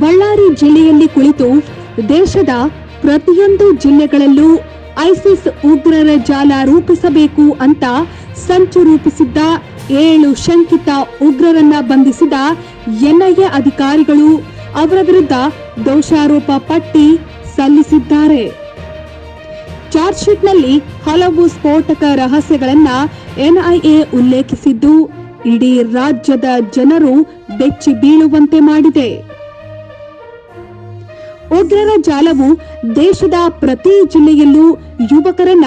ಬಳ್ಳಾರಿ ಜಿಲ್ಲೆಯಲ್ಲಿ ಕುಳಿತು ದೇಶದ ಪ್ರತಿಯೊಂದು ಜಿಲ್ಲೆಗಳಲ್ಲೂ ಐಸಿಸ್ ಉಗ್ರರ ಜಾಲ ರೂಪಿಸಬೇಕು ಅಂತ ಸಂಚು ರೂಪಿಸಿದ್ದ ಏಳು ಶಂಕಿತ ಉಗ್ರರನ್ನ ಬಂಧಿಸಿದ ಎನ್ಐಎ ಅಧಿಕಾರಿಗಳು ಅವರ ವಿರುದ್ಧ ದೋಷಾರೋಪ ಪಟ್ಟಿ ಸಲ್ಲಿಸಿದ್ದಾರೆ. ಚಾರ್ಜ್ ಶೀಟ್ನಲ್ಲಿ ಹಲವು ಸ್ಫೋಟಕ ರಹಸ್ಯಗಳನ್ನ ಎನ್ಐಎ ಉಲ್ಲೇಖಿಸಿದ್ದು, ಇಡೀ ರಾಜ್ಯದ ಜನರು ಬೆಚ್ಚಿ ಬೀಳುವಂತೆ ಮಾಡಿದೆ. ಉಗ್ರರ ಜಾಲವು ದೇಶದ ಪ್ರತಿ ಜಿಲ್ಲೆಯಲ್ಲೂ ಯುವಕರನ್ನ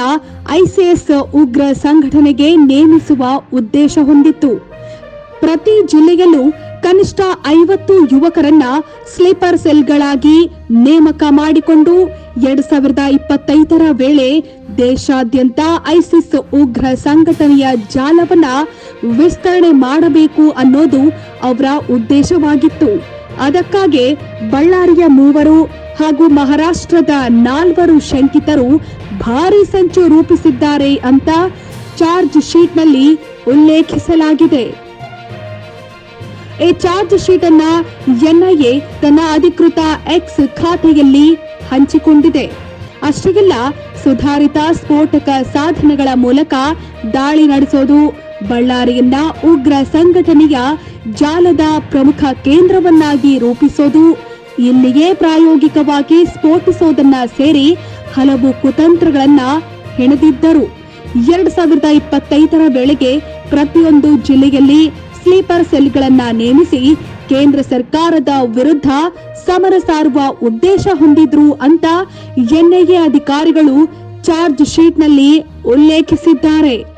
ಐಸಿಎಸ್ ಉಗ್ರ ಸಂಘಟನೆಗೆ ನೇಮಿಸುವ ಉದ್ದೇಶ ಹೊಂದಿತ್ತು. ಪ್ರತಿ ಜಿಲ್ಲೆಯಲ್ಲೂ ಕನಿಷ್ಠ ಐವತ್ತು ಯುವಕರನ್ನ ಸ್ಲೀಪರ್ ಸೆಲ್ಗಳಾಗಿ ನೇಮಕ ಮಾಡಿಕೊಂಡು ಎರಡ್ ಸಾವಿರದ ಇಪ್ಪತ್ತೈದರ ವೇಳೆ ದೇಶಾದ್ಯಂತ ಐಸಿಸ್ ಉಗ್ರ ಸಂಘಟನೆಯ ಜಾಲವನ್ನ ವಿಸ್ತರಣೆ ಮಾಡಬೇಕು ಅನ್ನೋದು ಅವರ ಉದ್ದೇಶವಾಗಿತ್ತು. ಅದಕ್ಕಾಗಿ ಬಳ್ಳಾರಿಯ ಮೂವರು ಹಾಗೂ ಮಹಾರಾಷ್ಟ್ರದ ನಾಲ್ವರು ಶಂಕಿತರು ಭಾರಿ ಸಂಚು ರೂಪಿಸಿದ್ದಾರೆ ಅಂತ ಚಾರ್ಜ್ ಶೀಟ್ನಲ್ಲಿ ಉಲ್ಲೇಖಿಸಲಾಗಿದೆ. ಈ ಚಾರ್ಜ್ ಶೀಟ್ ಅನ್ನ ಎನ್ಐಎ ತನ್ನ ಅಧಿಕೃತ ಎಕ್ಸ್ ಖಾತೆಯಲ್ಲಿ ಹಂಚಿಕೊಂಡಿದೆ. ಅಷ್ಟೇ ಸುಧಾರಿತ ಸ್ಫೋಟಕ ಸಾಧನಗಳ ಮೂಲಕ ದಾಳಿ ನಡೆಸೋದು ಬಳ್ಳಾರಿಯನ್ನ ಉಗ್ರ ಸಂಘಟನೆಯ ಜಾಲದ ಪ್ರಮುಖ ಕೇಂದ್ರವನ್ನಾಗಿ ರೂಪಿಸೋದು, ಇಲ್ಲಿಯೇ ಪ್ರಾಯೋಗಿಕವಾಗಿ ಸ್ಫೋಟಿಸೋದನ್ನ ಸೇರಿ ಹಲವು ಕುತಂತ್ರಗಳನ್ನ ಹೆಣೆದಿದ್ದರು. ಎರಡ್ ಸಾವಿರದ ಇಪ್ಪತ್ತೈದರ ವೇಳೆಗೆ ಪ್ರತಿಯೊಂದು ಜಿಲ್ಲೆಯಲ್ಲಿ ಸ್ಲೀಪರ್ ಸೆಲ್ಗಳನ್ನ ನೇಮಿಸಿ ಕೇಂದ್ರ ಸರ್ಕಾರದ ವಿರುದ್ಧ ಸಮರ ಸಾರುವ ಉದ್ದೇಶ ಹೊಂದಿದ್ರು ಅಂತ ಎನ್ಐಎ ಅಧಿಕಾರಿಗಳು ಚಾರ್ಜ್ ಶೀಟ್ನಲ್ಲಿ ಉಲ್ಲೇಖಿಸಿದ್ದಾರೆ.